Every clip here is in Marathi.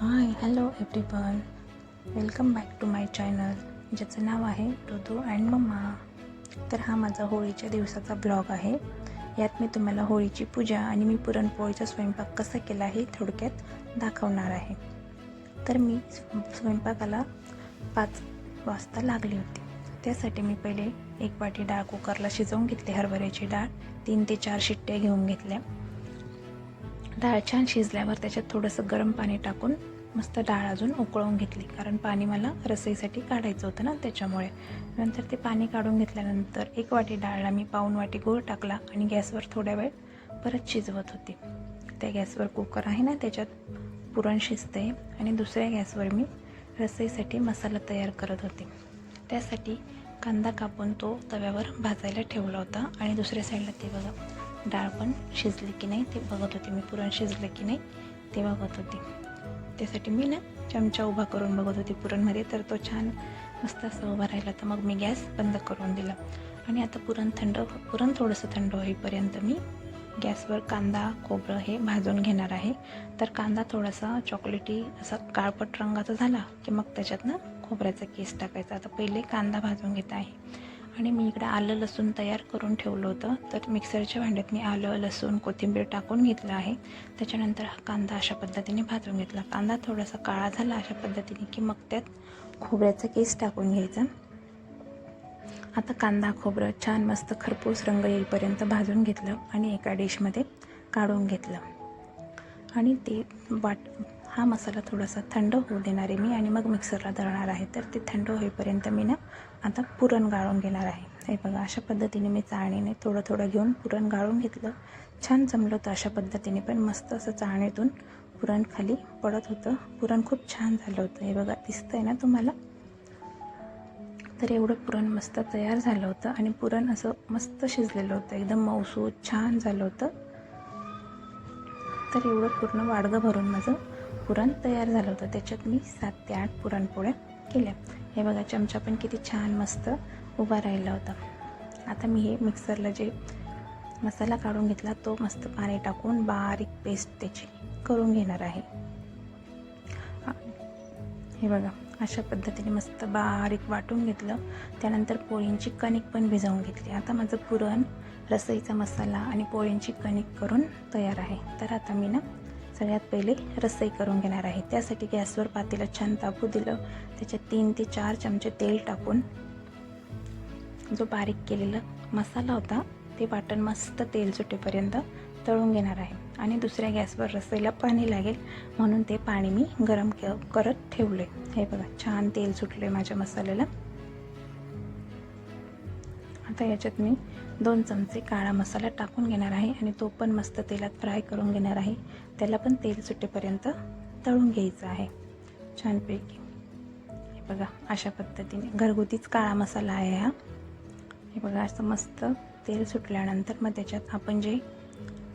Hi hello everyone welcome back to my channel ज्याचं नाव आहे रुदू अँड मम्मा. तर हा माझा होळीच्या दिवसाचा ब्लॉग आहे. यात मी तुम्हाला होळीची पूजा आणि मी पुरणपोळीचा स्वयंपाक कसा केला हे थोडक्यात दाखवणार आहे. तर मी स्वयंपाकाला पाच वाजता लागली होती. त्यासाठी मी पहिले एक वाटी डाळ कुकरला शिजवून घेतली हरभऱ्याची डाळ. तीन ते चार शिट्ट्या घेऊन घेतल्या. डाळ छान शिजल्यावर त्याच्यात थोडंसं गरम पाणी टाकून मस्त डाळ अजून उकळवून घेतली. कारण पाणी मला रसईसाठी काढायचं होतं ना त्याच्यामुळे. नंतर ते पाणी काढून घेतल्यानंतर एक वाटी डाळला मी पाऊन वाटी गूळ टाकला आणि गॅसवर थोड्या वेळ परत शिजवत होती. त्या गॅसवर कुकर आहे ना त्याच्यात पुरण शिजते आणि दुसऱ्या गॅसवर मी रसईसाठी मसाला तयार करत होते. त्यासाठी कांदा कापून तो तव्यावर भाजायला ठेवला होता आणि दुसऱ्या साईडला ते बघा डाळ पण शिजली की नाही ते बघत होते मी पुरण शिजलं की नाही ते बघत होते. त्यासाठी मी ना चमचा उभा करून बघत होती पुरणमध्ये तर तो छान मस्त असं उभा राहिला. तर मग मी गॅस बंद करून दिला. आणि आता पुरण थंड पुरण थोडंसं थंड होईपर्यंत मी गॅसवर कांदा खोबरं हे भाजून घेणार आहे. तर कांदा थोडासा चॉकलेटी असा काळपट रंगाचा झाला की मग त्याच्यातनं खोबऱ्याचा केस टाकायचा. आता पहिले कांदा भाजून घेत आहे. आणि मी इकडं आलं लसूण तयार करून ठेवलं होतं. तर मिक्सरच्या भांड्यात मी आलं लसूण कोथिंबीर टाकून घेतलं आहे. त्याच्यानंतर हा कांदा अशा पद्धतीने भाजून घेतला. कांदा थोडासा काळा झाला अशा पद्धतीने की मग त्यात खोबऱ्याचा केस टाकून घ्यायचा. आता कांदा खोबरं छान मस्त खरपूस रंग येईपर्यंत भाजून घेतलं आणि एका डिशमध्ये काढून घेतलं. आणि ते वाट हा मसाला थोडासा थंड होऊ देणार आहे मी आणि मग मिक्सरला दळणार आहे. तर ते थंड होईपर्यंत मी ना आता पुरण गाळून घेणार आहे. हे बघा अशा पद्धतीने मी चाळणीने थोडं थोडं घेऊन पुरण गाळून घेतलं. छान जमलं होतं अशा पद्धतीने पण मस्त असं चाळणीतून पुरण खाली पडत होतं. पुरण खूप छान झालं होतं. हे बघा दिसतं आहे ना तुम्हाला? तर एवढं पुरण मस्त तयार झालं होतं आणि पुरण असं मस्त शिजलेलं होतं. एकदम मौसूद छान झालं होतं. तर एवढं पूर्ण वाडगं भरून माझं पुरण तयार झालं होतं. त्याच्यात मी सात ते आठ पुरणपोळ्या केल्या. हे बघा चमचा पण किती छान मस्त उभा राहिला होता. आता मी हे मिक्सरला जे मसाला काढून घेतला तो मस्त पाणी टाकून बारीक पेस्ट त्याची करून घेणार आहे. हे बघा अशा पद्धतीने मस्त बारीक वाटून घेतलं. त्यानंतर पोळींची कणिक पण भिजवून घेतली. आता माझं पुरण रसईचा मसाला आणि पोळींची कणिक करून तयार आहे. तर आता मी ना सगळ्यात पहिले रसई करून घेणार आहे. त्यासाठी गॅसवर पातेला छान तापू दिलं. त्याच्यात तीन ते चार चमचे तेल टाकून जो बारीक केलेला मसाला होता ते वाटण मस्त तेल सुटेपर्यंत तळून घेणार आहे. आणि दुसऱ्या गॅसवर रसईला पाणी लागेल म्हणून ते पाणी मी गरम के करत ठेवले हे बघा छान तेल सुटले माझ्या मसाल्याला. आता याच्यात मी दोन चमचे काळा मसाला टाकून घेणार आहे आणि तो पण मस्त तेलात फ्राय करून घेणार आहे. त्याला पण तेल सुटेपर्यंत तळून घ्यायचं आहे. छानपैकी. हे बघा अशा पद्धतीने. घरगुतीच काळा मसाला आहे हा. हे बघा असं मस्त तेल सुटल्यानंतर मग त्याच्यात आपण जे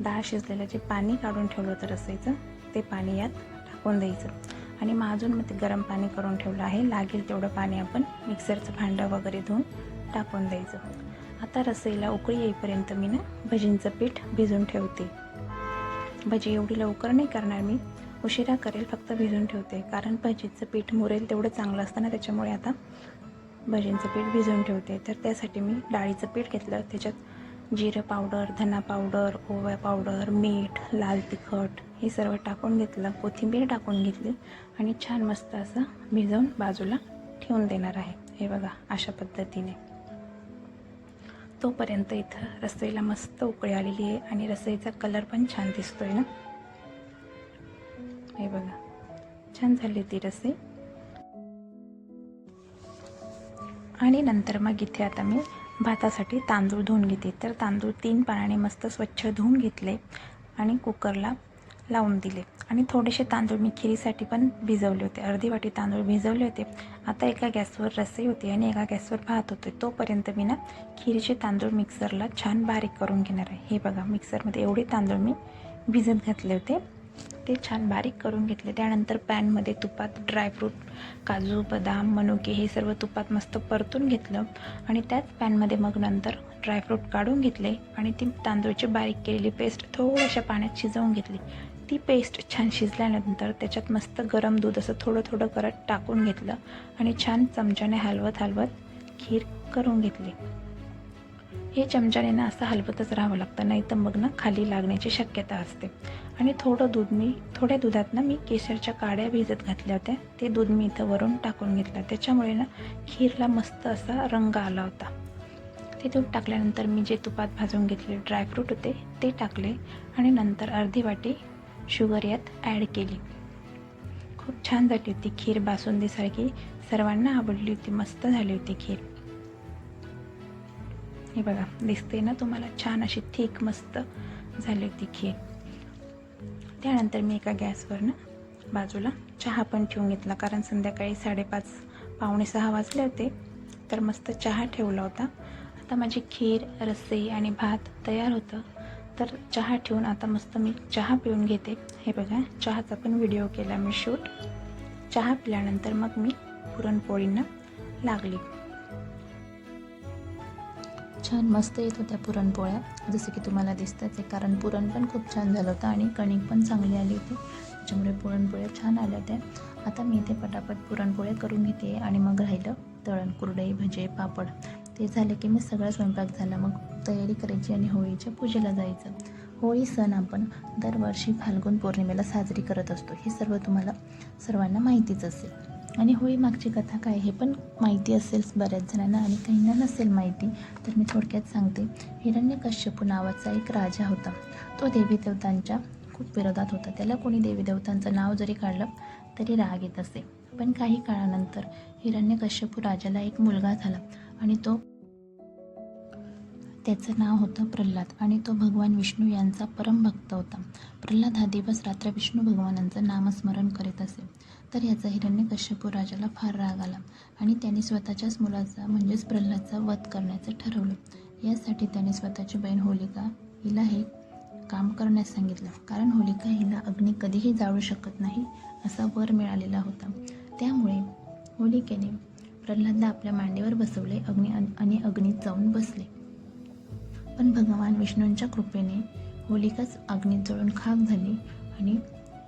डाळ शिजलेलं जे पाणी काढून ठेवलं होतं असायचं ते पाणी यात टाकून द्यायचं. आणि मग अजून मग ते गरम पाणी करून ठेवलं आहे. लागेल तेवढं पाणी आपण मिक्सरचं भांडं वगैरे धुवून टाकून द्यायचं. आता रसईला उकळी येईपर्यंत मी ना भजींचं पीठ भिजून ठेवते. भजी एवढी लवकर नाही करणार मी. उशिरा करेल फक्त भिजून ठेवते. कारण भजीचं पीठ मुरेल तेवढं चांगलं असतं ना त्याच्यामुळे आता भजींचं पीठ भिजवून ठेवते. तर त्यासाठी मी डाळीचं पीठ घेतलं. त्याच्यात जिरं पावडर धना पावडर ओवा पावडर मीठ लाल तिखट हे सर्व टाकून घेतलं. कोथिंबीर टाकून घेतली आणि छान मस्त असं भिजवून बाजूला ठेवून देणार आहे. हे बघा अशा पद्धतीने. तोपर्यंत इथं रसईला मस्त उकळी आलेली आहे आणि रसईचा कलर पण छान दिसतो आहे ना? हे बघा छान झाली ती रसई. आणि नंतर मग इथे आता मी भातासाठी तांदूळ धुवून घेते. तर तांदूळ तीन पाण्याने मस्त स्वच्छ धुवून घेतले आणि कुकरला लावून दिले. आणि थोडेसे तांदूळ मी खिरीसाठी पण भिजवले होते. अर्धी वाटी तांदूळ भिजवले होते. आता एका गॅसवर रसई होती आणि एका गॅसवर भात होते. तोपर्यंत मी ना खिरीचे तांदूळ मिक्सरला छान बारीक करून घेणार आहे. हे बघा मिक्सरमध्ये एवढे तांदूळ मी भिजत घातले होते. ते छान बारीक करून घेतले. त्यानंतर पॅनमध्ये तुपात ड्रायफ्रूट काजू बदाम मनुके हे सर्व तुपात मस्त परतून घेतलं. आणि त्याच पॅनमध्ये मग नंतर ड्रायफ्रूट काढून घेतले. आणि ती तांदूळची बारीक केलेली पेस्ट थोड्याशा पाण्यात शिजवून घेतली. ती पेस्ट छान शिजल्यानंतर त्याच्यात मस्त गरम दूध असं थोडं थोडं करत टाकून घेतलं आणि छान चमच्याने हलवत हलवत खीर करून घेतली. हे चमच्याने ना असं हलवतच राहावं लागतं नाही तर मग ना खाली लागण्याची शक्यता असते. आणि थोडं दूध मी थोड्या दुधात ना मी केशरच्या काड्या भिजत घातल्या होत्या ते दूध मी इथं वरून टाकून घेतलं. त्याच्यामुळे ना खीरला मस्त असा रंग आला होता. ते दूध टाकल्यानंतर मी जे तुपात भाजून घेतले ड्रायफ्रूट होते ते टाकले आणि नंतर अर्धी वाटी शुगर यात ॲड केली. खूप छान झाली होती खीर बासुंदीसारखी. सर्वांना आवडली होती मस्त झाली होती खीर. हे बघा दिसते ना तुम्हाला? छान अशी थिक मस्त झाली होती खीर. त्यानंतर मी एका गॅसवर ना बाजूला चहा पण ठेवून घेतला कारण संध्याकाळी साडेपाच पावणे सहा वाजले होते तर मस्त चहा ठेवला होता. आता माझी खीर रस्से आणि भात तयार होतं. तर चहा ठेवून आता मस्त मी चहा पिऊन घेते. हे बघा चहाचा पण व्हिडिओ केला मी शूट चहा पिल्यानंतर मग मी पुरणपोळींना लागली. छान मस्त येत होत्या पुरणपोळ्या. जसं की तुम्हाला दिसतंच आहे कारण पुरण पण खूप छान झालं होतं आणि कणिक पण चांगली आली होती. त्याच्यामुळे पुरणपोळ्या छान आल्या होत्या. आता मी इथे पटापट पुरणपोळ्या करून घेते आणि मग राहिलं तळण कुरडई भजे पापड. ते झाले की मी सगळा स्वयंपाक झाला. मग तयारी करायची आणि होळीच्या पूजेला जायचं. होळी सण आपण दरवर्षी फाल्गुन पौर्णिमेला साजरी करत असतो. हे सर्व तुम्हाला सर्वांना माहितीच असेल. आणि होळी मागची कथा काय हे पण माहिती असेल बऱ्याच जणांना आणि काहींना नसेल माहिती तर मी थोडक्यात सांगते. हिरण्यकश्यपू नावाचा एक राजा होता. तो देवी देवतांच्या खूप विरोधात होता. त्याला कोणी देवी देवतांचं नाव जरी काढलं तरी राग येत असे. पण काही काळानंतर हिरण्यकश्यपू राजाला एक मुलगा झाला आणि तो त्याचं नाव होतं प्रल्हाद आणि तो भगवान विष्णू यांचा परमभक्त होता. प्रल्हाद हा दिवस रात्र विष्णू भगवानांचं नामस्मरण करीत असे. तर याचा हिरण्यकश्यपू राजाला फार राग आला आणि त्याने स्वतःच्याच मुलाचा म्हणजेच प्रल्हादचा वध करण्याचं ठरवलं. यासाठी त्याने स्वतःची बहीण होलिका हिला हे काम करण्यास सांगितलं. कारण होलिका हिला अग्नी कधीही जाळू शकत नाही असा वर मिळालेला होता. त्यामुळे होलिकेने प्रल्हादला आपल्या मांडीवर बसवले अग्नी आणि अग्नीत जाऊन बसले. पण भगवान विष्णूंच्या कृपेने होलिकाच अग्नीत जळून खाक झाली आणि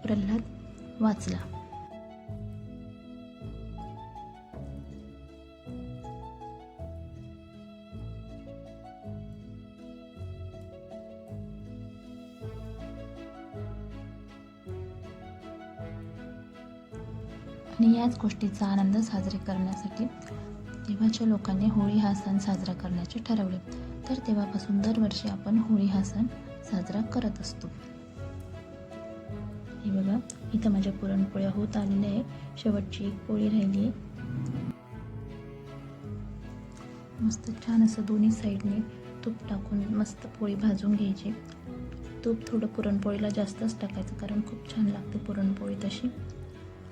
प्रल्हाद वाचला. आणि याच गोष्टीचा आनंद साजरे करण्यासाठी तेव्हाच्या लोकांनी होळी हा सण साजरा करण्याचे ठरवले. तर तेव्हापासून दरवर्षी आपण होळी हा सण साजरा करत असतो. हे बघा इथं माझ्या पुरणपोळ्या होत आलेल्या आहे शेवटची एक पोळी राहिली आहे. मस्त छान असं दोन्ही साईडने तूप टाकून मस्त पोळी भाजून घ्यायची. तूप थोडं पुरणपोळीला जास्तच टाकायचं कारण खूप छान लागते पुरणपोळी तशी.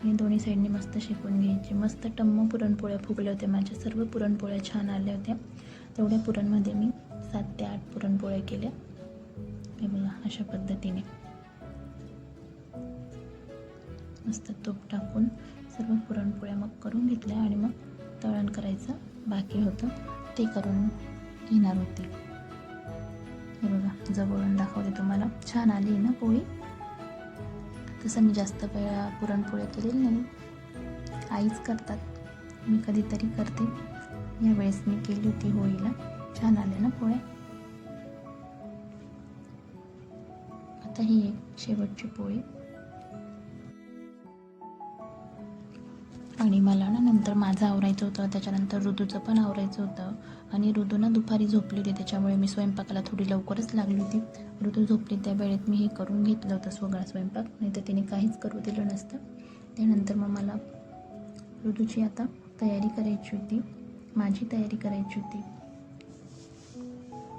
आणि दोन्ही साईडने मस्त शेकून घ्यायची. मस्त टम्म पुरणपोळ्या फुगल्या होत्या. माझ्या सर्व पुरणपोळ्या छान आल्या होत्या. तेवढ्या पुरणमध्ये मी सात ते आठ पुरणपोळ्या केल्या. हे बघा अशा पद्धतीने. मस्त तूप टाकून सर्व पुरणपोळ्या मग करून घेतल्या आणि मग तळण करायचं बाकी होतं. ते करून घेणार होते. हे बघा जवळून दाखवते तुम्हाला. छान आली ना पोळी? तसं मी जास्त वेळा पुरणपोळ्या केलेली नाही. आईच करतात. मी कधीतरी करते. यावेळेस मी केली होती होळीला. छान आले ना पोळे आता ही एक शेवटची पोळी. आणि मला ना नंतर माझं आवरायचं होतं त्याच्यानंतर ऋतूचं पण आवरायचं होतं. आणि ऋतू ना दुपारी झोपली होती त्याच्यामुळे मी स्वयंपाकाला थोडी लवकरच लागली होती. ऋतू झोपली त्या वेळेत मी हे करून घेतलं होतं सगळा स्वयंपाक नाही तर तिने काहीच करू दिलं नसतं. त्यानंतर मग मला ऋतूची आता तयारी करायची होती. माझी तयारी करायची होती.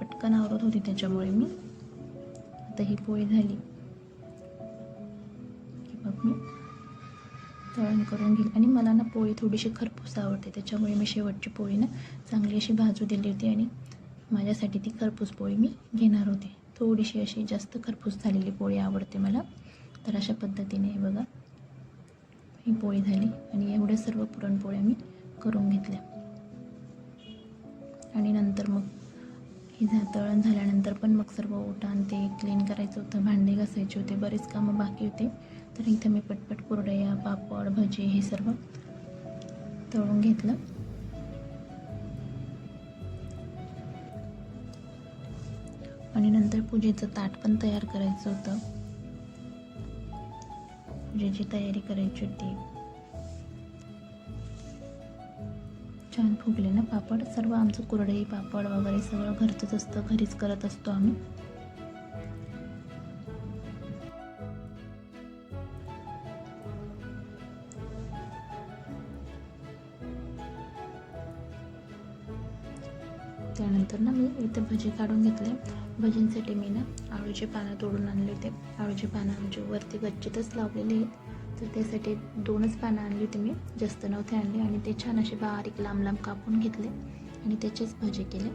पटकन आवरत होती त्याच्यामुळे मी. आता ही पोळी झाली. की मग मी तळण करून घेईल. आणि मला ना पोळी थोडीशी खरपूस आवडते. त्याच्यामुळे मी शेवटची पोळी ना चांगली अशी भाजू दिली होती आणि माझ्यासाठी ती खरपूस पोळी मी घेणार होती. थोडीशी अशी जास्त खरपूस झालेली पोळी आवडते मला. तर अशा पद्धतीने हे बघा. ही पोळी झाली आणि एवढ्या सर्व पुरणपोळ्या मी करून घेतल्या. आणि नंतर मग हे झा तळण झाल्यानंतर पण मग सर्व ओटा आणि ते क्लीन करायचं होतं भांडे घासायचे होते बरेच कामं बाकी होते. तर इथं मी पटपट कुरडया पापड भजी हे सर्व तळून घेतलं. आणि नंतर पूजेचं ताट पण तयार करायचं होतं. पूजेची तयारी करायची होती. छान फुगले ना पापड? सर्व आमचं कुरडई पापड वगैरे सगळं घरचंच असतं घरीच करत असतो आम्ही. त्यानंतर ना मी इथे भजी काढून घेतले. भजींसाठी मी ना आळूचे पानं तोडून आणले होते. आळूचे पानं आमच्या वरती गच्चीतच लावलेले आहेत. तर त्यासाठी दोनच पानं आणली होती मी. जास्त नव्हते आणले आणि ते छान असे बारीक लांब लांब कापून घेतले आणि त्याचेच भजे केले.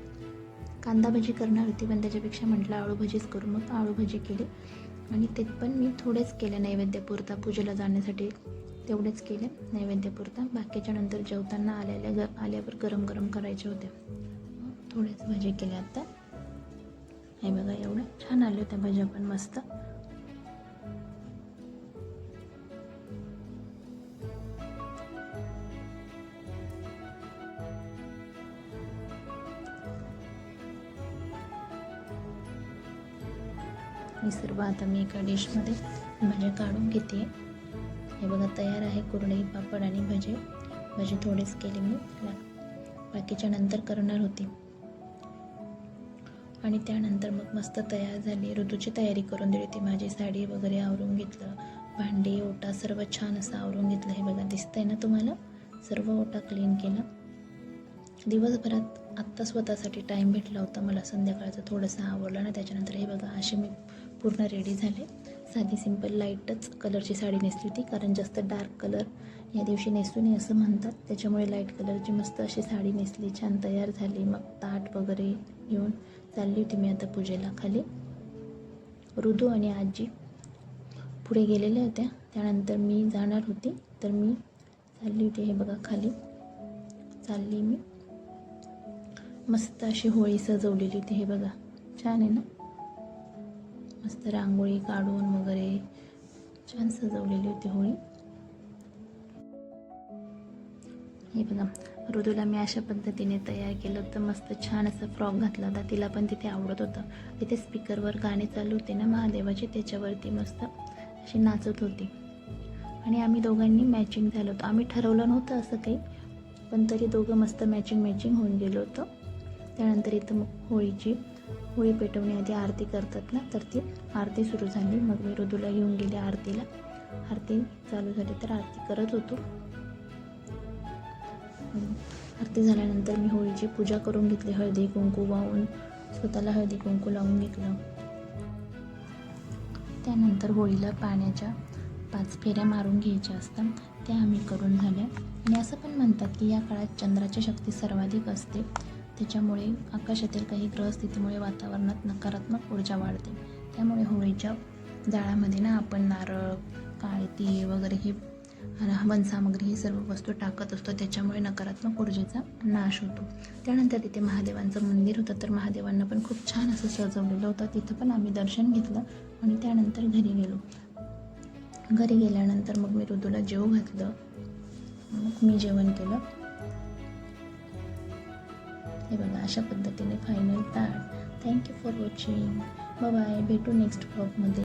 कांदा भजी करणार होती पण त्याच्यापेक्षा म्हटलं आळू भजीच करू. मग आळू भजी केली आणि ते पण मी थोडेच केले नैवेद्यपुरता पूजेला जाण्यासाठी तेवढेच केले नैवेद्यपुरता बाकीच्या नंतर जेवताना आलेल्या ग आल्यावर गरम गरम करायचे होते. थोडेच भजी केले आता. हे बघा एवढं छान आले होत्या भज्या पण मस्त. हे सर्व आता मी एका डिशमध्ये भजे काढून घेते. हे बघा तयार आहे कुरडई पापड आणि भजे भजे थोडेच केले मी. बाकीच्या नंतर करणार होते. आणि त्यानंतर मग मस्त तयार झाली. ऋतूची तयारी करून दिली ती. माझी साडी वगैरे आवरून घेतलं. भांडी ओटा सर्व छान असं आवरून घेतलं. हे बघा दिसतंय ना तुम्हाला? सर्व ओटा क्लीन केला. दिवसभरात आत्ता स्वतःसाठी टाईम भेटला होता. मला संध्याकाळचं थोडंसं आवडलं ना. त्याच्यानंतर हे बघा असे मी पूर्ण रेडी झाले. साधी सिंपल लाईटच कलरची साडी नेसली होती कारण जास्त डार्क कलर या दिवशी नेसू नये असं म्हणतात. त्याच्यामुळे लाइट कलरची मस्त अशी साडी नेसली छान तयार झाली. मग ताट वगैरे घेऊन चालली होती मी आता पूजेला खाली. ऋतू आणि आजी पुढे गेलेल्या होत्या. त्यानंतर मी जाणार होती. तर मी चालली होती हे बघा खाली. चालली मी. मस्त अशी होळी सजवलेली होती हे बघा. छान आहे ना? मस्त रांगोळी काढून वगैरे छान सजवलेली होती होळी. हे बघा ऋतूला मी अशा पद्धतीने तयार केलं होतं. मस्त छान असा फ्रॉक घातला होता. तिला पण तिथे आवडत होतं. तिथे स्पीकरवर गाणे चालू होते ना महादेवाचे त्याच्यावरती मस्त अशी नाचत होती. आणि आम्ही दोघांनी मॅचिंग झालो होतो. आम्ही ठरवलं नव्हतं असं काही पण तरी दोघं मस्त मॅचिंग मॅचिंग होऊन गेलो होतो. त्यानंतर इथं मग होळीची होळी पेटवण्याआधी आरती करतात ना तर ती आरती सुरू झाली. मग मी ऋतूला घेऊन गेले आरतीला. आरती चालू झाली तर आरती करत होतो. आरती झाल्यानंतर मी होळीची पूजा करून घेतली. हळदी कुंकू वाहून स्वतःला हळदी कुंकू लावून घेतलं. त्यानंतर होळीला पाण्याच्या पाच फेऱ्या मारून घ्यायच्या असतात. त्या आम्ही करून झाल्या. आणि असं पण म्हणतात की या काळात चंद्राची शक्ती सर्वाधिक असते. त्याच्यामुळे आकाशातील काही ग्रहस्थितीमुळे वातावरणात नकारात्मक ऊर्जा वाढते. त्यामुळे होळीच्या जाळामध्ये ना आपण नारळ काळे तीळ वगैरे हे हवन सामग्री ही सर्व वस्तू टाकत असतो. त्याच्यामुळे नकारात्मक ऊर्जेचा नाश होतो. त्यानंतर तिथे महादेवांचं मंदिर होतं. तर महादेवांना पण खूप छान असं सजवलेलं होतं. तिथं पण आम्ही दर्शन घेतलं आणि त्यानंतर घरी गेलो. घरी गेल्यानंतर मग मी ऋतूला जेव घातलं. मग मी जेवण केलं. हे बघा अशा पद्धतीने फायनल ताट thank you for watching bye भेटू नेक्स्ट ब्लॉगमध्ये